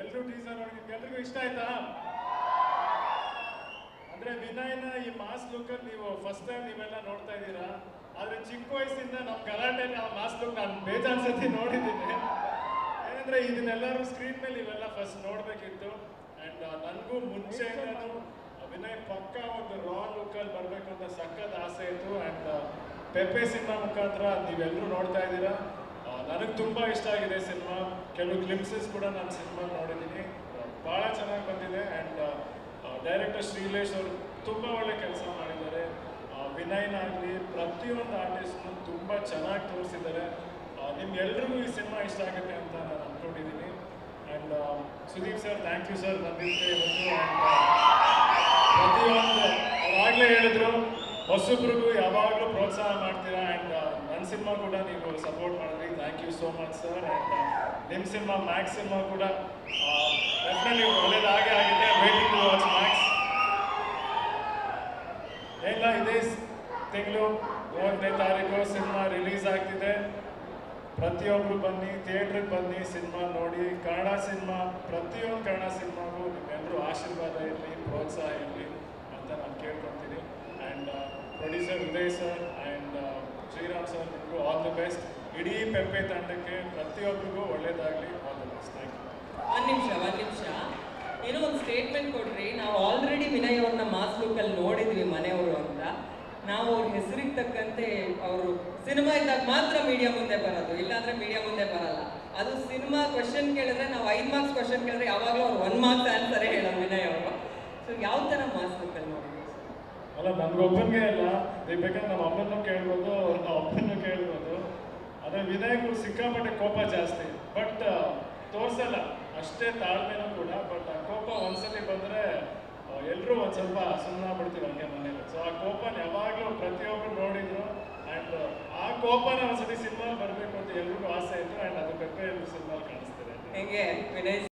ಎಲ್ರು ಟೀಸರ್ ನೋಡಿ ಎಲ್ರಿಗೂ ಇಷ್ಟ ಆಯ್ತಾ? ಅಂದ್ರೆ ವಿನಯ್ನ ಈ ಮಾಸ್ ಲುಕ್ ನೀವು ಫಸ್ಟ್ ಟೈಮ್ ನೀವೆಲ್ಲ ನೋಡ್ತಾ ಇದ್ದೀರಾ. ಆದ್ರೆ ಚಿಕ್ಕ ವಯಸ್ಸಿಂದ ನಮ್ ಗಲಾಟೆ ನಾವು ಮಾಸ್ ಲುಕ್ ನಾನು ಬೇಜಾನ್ ಸತಿ ನೋಡಿದ್ದೀನಿ. ಏನಂದ್ರೆ ಇದನ್ನೆಲ್ಲರೂ ಸ್ಕ್ರೀನ್ ಮೇಲೆ ಇವೆಲ್ಲ ಫಸ್ಟ್ ನೋಡ್ಬೇಕಿತ್ತು. ಅಂಡ್ ನನಗೂ ಮುಂಚೆ ವಿನಯ್ ಪಕ್ಕ ಒಂದು ರಾ ಲುಕ್ಕಲ್ಲಿ ಬರಬೇಕು ಅಂತ ಸಖತ್ ಆಸೆ ಇತ್ತು. ಅಂಡ್ ಪೆಪ್ಪೆ ಸಿನಿಮಾ ಮುಖಾಂತರ ನೀವೆಲ್ಲರೂ ನೋಡ್ತಾ ಇದ್ದೀರಾ. ನನಗೆ ತುಂಬಾ ಇಷ್ಟ ಆಗಿದೆ ಸಿನಿಮಾ. ಕೆಲವು ಗ್ಲಿಮ್ಸಸ್ ಕೂಡ ನಾನು ಸಿನಿಮಾ ನೋಡಿದ್ದೀನಿ ಭಾಳ ಚೆನ್ನಾಗಿ ಬಂದಿದೆ ಆ್ಯಂಡ್ ಡೈರೆಕ್ಟರ್ ಶ್ರೀಲೇಶ್ ಅವರು ತುಂಬ ಒಳ್ಳೆ ಕೆಲಸ ಮಾಡಿದ್ದಾರೆ. ವಿನಯ್ನಾಗಲಿ ಪ್ರತಿಯೊಂದು ಆರ್ಟಿಸ್ಟ್ನು ತುಂಬ ಚೆನ್ನಾಗಿ ತೋರಿಸಿದ್ದಾರೆ. ನಿಮ್ಗೆಲ್ರಿಗೂ ಈ ಸಿನಿಮಾ ಇಷ್ಟ ಆಗುತ್ತೆ ಅಂತ ನಾನು ಅಂದ್ಕೊಂಡಿದ್ದೀನಿ and Sudeep sir thank you sir ಬಂದಿದ್ದೆ ಇವತ್ತು ಪ್ರತಿಯೊಂದು ಅವಾಗಲೇ ಹೇಳಿದ್ರು, ಹೊಸಬ್ರಿಗೂ ಯಾವಾಗಲೂ ಪ್ರೋತ್ಸಾಹ ಮಾಡ್ತೀರಾ? ಆ್ಯಂಡ್ ನನ್ನ ಸಿನಿಮಾ ಕೂಡ ನೀವು ಸಪೋರ್ಟ್ ಮಾಡಿದ್ರಿ. Thank you so much sir and ನಿಮ್ಮ ಸಿನಿಮಾ ಮ್ಯಾಕ್ಸ್ ಸಿನಿಮಾ ಕೂಡ ಡೆಫಿನೆಟ್ಲಿ ಒಳ್ಳೇದಾಗೆ ಆಗಿದೆ. ವೇಟಿಂಗ್ ಟು ವಾಚ್ ಮ್ಯಾಕ್ಸ್ ಎಲ್ಲ ಇದೇ. ತಿಂಗಳು ಮೂವತ್ತನೇ ತಾರೀಕು ಸಿನಿಮಾ ರಿಲೀಸ್ ಆಗ್ತಿದೆ. ಪ್ರತಿಯೊಬ್ಬರು ಬನ್ನಿ ಥಿಯೇಟ್ರಿಗೆ ಬನ್ನಿ ಸಿನಿಮಾ ನೋಡಿ. ಕನ್ನಡ ಸಿನಿಮಾ ಪ್ರತಿಯೊಂದು ಕನ್ನಡ ಸಿನಿಮಾಗೂ ನಿಮ್ಮೆಲ್ಲರೂ ಆಶೀರ್ವಾದ ಇರಲಿ, ಪ್ರೋತ್ಸಾಹ ಇರಲಿ ಅಂತ ನಾನು ಕೇಳ್ಕೊತೀನಿ and producer Uday sir and Shriram sir ನಿಮಗೂ ಆಲ್ ದಿ ಬೆಸ್ಟ್ ಇಡೀ ಪೆಪ್ಪೆ ತಂಡಕ್ಕೆ ಪ್ರತಿಯೊಬ್ಬರಿಗೂ ಒಳ್ಳೇದಾಗಲಿ. All the best thank you ಒಂದ್ ನಿಮಿಷ ಒಂದು ನಿಮಿಷ. ಏನೋ ಒಂದು ಸ್ಟೇಟ್ಮೆಂಟ್ ಕೊಡ್ರಿ. ನಾವು ಆಲ್ರೆಡಿ ವಿನಯ್ ಅವ್ರನ್ನ ಮಾಸ್ ಲುಕ್ಕಲ್ಲಿ ನೋಡಿದ್ವಿ ಮನೆಯವರು ಅಂತ. ನಾವು ಅವ್ರ ಹೆಸರಿಗೆ ತಕ್ಕಂತೆ ಅವರು ಸಿನಿಮಾ ಇದ್ದಾಗ ಮಾತ್ರ ಮೀಡಿಯಾ ಮುಂದೆ ಬರೋದು. ಇಲ್ಲಾಂದ್ರೆ ಮೀಡಿಯಾ ಮುಂದೆ ಬರಲ್ಲ. ಅದು ಸಿನಿಮಾ ಕ್ವಶನ್ ಕೇಳಿದ್ರೆ ನಾವು ಐದು ಮಾರ್ಕ್ಸ್ ಕ್ವಶನ್ ಕೇಳಿದ್ರೆ ಯಾವಾಗಲೂ ಅವ್ರು ಒನ್ ಮಾರ್ಕ್ಸ್ ಆನ್ಸರ್ ಹೇಳೋದು ವಿನಯ್ ಅವರು. ಸೊ ಯಾವ ಥರ ಮಾಸ್ ಲುಕ್ಕಲ್ಲಿ ನೋಡಿದ್ವಿ ಅಲ್ಲ ನನ್ಗೊಬ್ಬನಿಗೆ ಅಲ್ಲ ನೀವು ಬೇಕಾದ್ರೆ ನಮ್ಮ ಅಮ್ಮನೂ ಕೇಳ್ಬೋದು ನಮ್ಮ ಅಪ್ಪನೂ ಕೇಳ್ಬೋದು ಅದೇ ವಿನಾಯಕು ಸಿಕ್ಕಾಪಟ್ಟೆ ಕೋಪ ಜಾಸ್ತಿ. ಬಟ್ ತೋರ್ಸಲ್ಲ. ಅಷ್ಟೇ ತಾಳ್ಮೆನೂ ಕೂಡ ಬಟ್ ಆ ಕೋಪ ಒಂದ್ಸತಿ ಬಂದರೆ ಎಲ್ಲರೂ ಒಂದು ಸ್ವಲ್ಪ ಸುಮ್ಮನೆ ಬಿಡ್ತೀವಿ ಹಂಗೆ ಮನೇಲಿ. ಸೊ ಆ ಕೋಪನ ಯಾವಾಗಲೂ ಪ್ರತಿಯೊಬ್ಬರು ನೋಡಿದ್ರು ಆ್ಯಂಡ್ ಆ ಕೋಪನ ಒಂದ್ಸತಿ ಸಿನಿಮಾ ಬರಬೇಕು ಅಂತ ಎಲ್ರಿಗೂ ಆಸೆ ಇತ್ತು ಆ್ಯಂಡ್ ಅದು ಪೆಪ್ಪೆ ಸಿನಿಮಾ ಕಾಣಿಸ್ತಿದೆ. ಹೆಂಗೆ